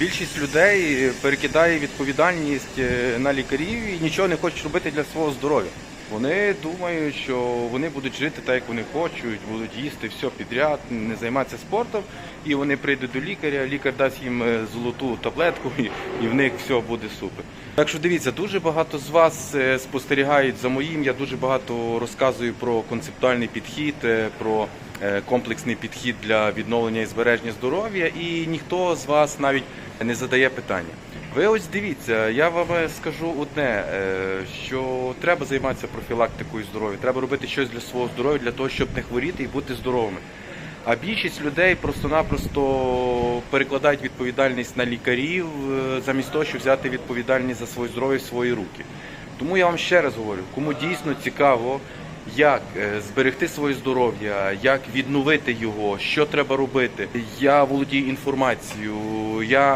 Більшість людей перекидає відповідальність е, на лікарів і нічого не хочуть робити для свого здоров'я. Вони думають, що вони будуть жити так, як вони хочуть, будуть їсти все підряд, не займатися спортом, і вони прийдуть до лікаря, лікар дасть їм е, золоту таблетку, і, в них все буде супер. Так що дивіться, дуже багато з вас е, спостерігають за моїм. Я дуже багато розказую про концептуальний підхід, е, про комплексний підхід для відновлення і збереження здоров'я, і ніхто з вас навіть не задає питання. Ви ось дивіться, я вам е, скажу одне, е, що треба займатися профілактикою здоров'я, треба робити щось для свого здоров'я, для того, щоб не хворіти і бути здоровими. А більшість людей просто-напросто перекладають відповідальність на лікарів, е, замість того, щоб взяти відповідальність за своє здоров'я в свої руки. Тому я вам ще раз говорю, кому дійсно цікаво, як зберегти своє здоров'я, як відновити його, що треба робити. Я володію інформацією. Я